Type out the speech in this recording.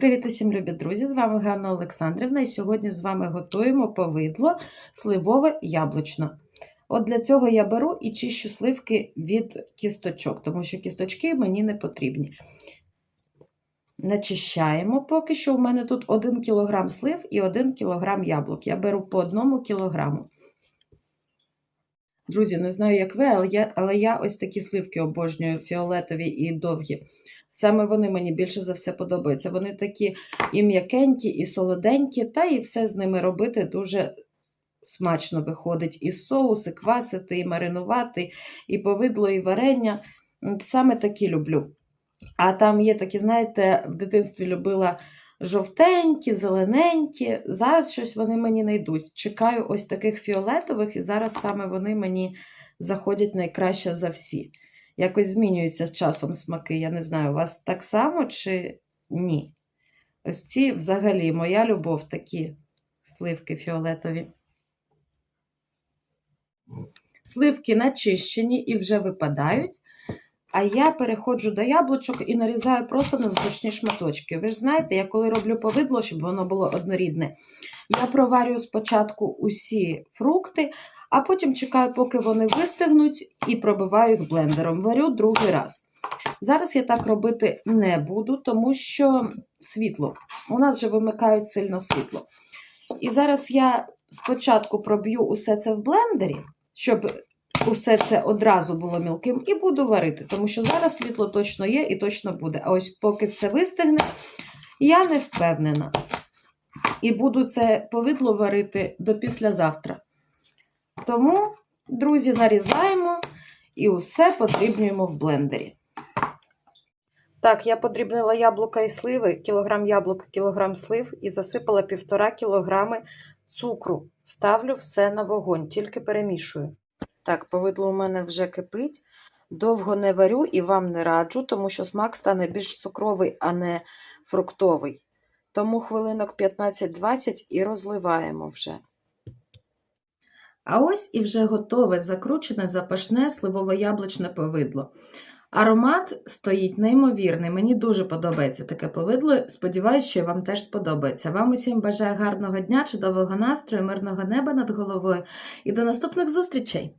Привіт усім, любі друзі! З вами Ганна Олександрівна, і сьогодні з вами готуємо повидло сливове яблучно. От для цього я беру і чищу сливки від кісточок, тому що кісточки мені не потрібні. Начищаємо. Поки що у мене тут 1 кг слив і 1 кг яблук. Я беру по 1 кг. Друзі, не знаю, як ви, але я, але я ось такі сливки обожнюю, фіолетові і довгі. Саме вони мені більше за все подобаються. Вони такі і м'якенькі, і солоденькі, та і все з ними робити дуже смачно виходить. І соус, і квасити, і маринувати, і повидло, і варення. Саме такі люблю. А там є такі, знаєте, в дитинстві любила жовтенькі, зелененькі. Зараз щось вони мені не. Чекаю ось таких фіолетових, і зараз саме вони мені заходять найкраще за всі. Якось змінюються з часом смаки. Я не знаю, у вас так само чи ні? Ось ці взагалі моя любов, такі сливки фіолетові. Сливки начищені і вже випадають. А я переходжу до яблучок і нарізаю просто на зручні шматочки. Ви ж знаєте, я коли роблю повидло, щоб воно було однорідне, я проварюю спочатку усі фрукти, а потім чекаю, поки вони вистигнуть, і пробиваю їх блендером. Варю другий раз. Зараз я так робити не буду, тому що світло. У нас вже вимикають сильно світло. І зараз я спочатку проб'ю усе це в блендері, щоб усе це одразу було мілким, і буду варити, тому що зараз світло точно є і точно буде. А ось поки все вистигне, я не впевнена. І буду це повидло варити до післязавтра. Тому, друзі, нарізаємо і усе подрібнюємо в блендері. Так, я подрібнила яблука і сливи, кілограм яблук, кілограм слив і засипала півтора кілограми цукру. Ставлю все на вогонь, тільки перемішую. Так, повидло у мене вже кипить. Довго не варю і вам не раджу, тому що смак стане більш цукровий, а не фруктовий. Тому хвилинок 15-20 і розливаємо вже. А ось і вже готове закручене запашне сливово-яблучне повидло. Аромат стоїть неймовірний. Мені дуже подобається таке повидло. Сподіваюсь, що вам теж сподобається. Вам усім бажаю гарного дня, чудового настрою, мирного неба над головою і до наступних зустрічей!